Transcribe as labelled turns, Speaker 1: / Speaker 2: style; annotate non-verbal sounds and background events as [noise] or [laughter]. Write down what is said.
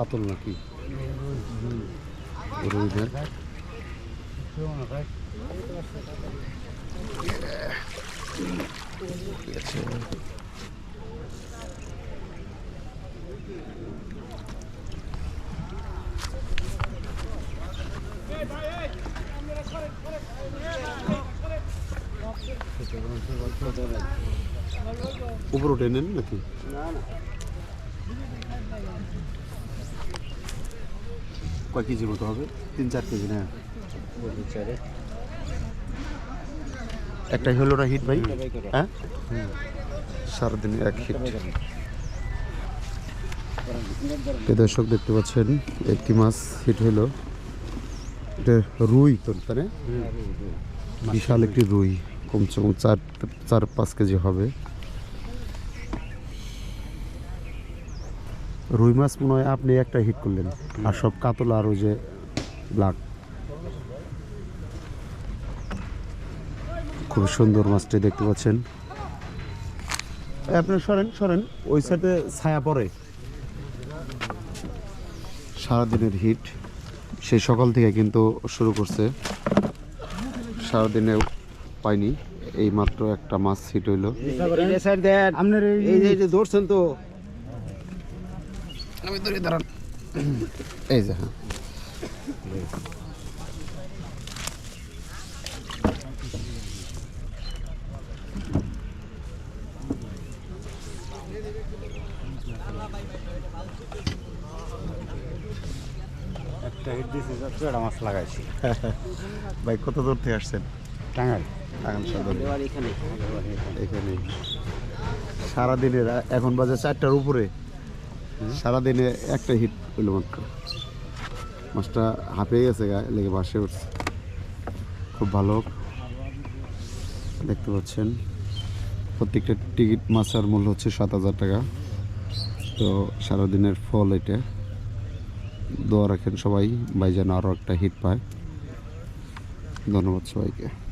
Speaker 1: কাতল নাকি? রুই না উপরে উঠে নেন নাকি? কয় কেজির মতো হবে? তিন চার কেজি না? একটা হলো না হিট ভাই? হ্যাঁ? সারাদিনে এক হিট। দর্শক দেখতে পাচ্ছেন একটি মাছ হিট হলো। এটা রুই তো তাই বিশাল একটি রুই। কমসে কম চার চার পাঁচ কেজি হবে। রুই মাছ মনে হয় আপনি একটা হিট করলেন। আর সব কাতলা আর ওই যে ব্লাক খুব সুন্দর মাছটি দেখতে পাচ্ছেন। আপনি সরেন সরেন ওই সাইডে ছায়া পড়ে। সারাদিনের হিট সেই সকাল থেকে কিন্তু শুরু করছে। সারাদিনে পাইনি। এই মাত্র একটা মাছ হিট হইল।
Speaker 2: আপনার
Speaker 3: এই যে ধরছেন তো।
Speaker 1: আমি ধরে দাঁড়ান। এই যে হ্যাঁ।
Speaker 2: একটা হিট দিয়েছে চড়া মাছ লাগাইছি। [laughs]
Speaker 1: ভাই কত দূর থেকে আসছেন? সদর।
Speaker 3: এখানে
Speaker 1: সারাদিনের এখন বাজে চারটার উপরে। সারাদিনে একটা হিট হইল মাত্র। মাছটা হাঁপিয়ে গেছে লেগে বাসে উঠছে। খুব ভালো। দেখতে পাচ্ছেন, প্রত্যেকটা টিকিট মাছের মূল্য হচ্ছে সাত হাজার টাকা। তো সারাদিনের ফল এটা। দোয়া রাখেন সবাই ভাই যেন আরও একটা হিট পায়। ধন্যবাদ সবাইকে।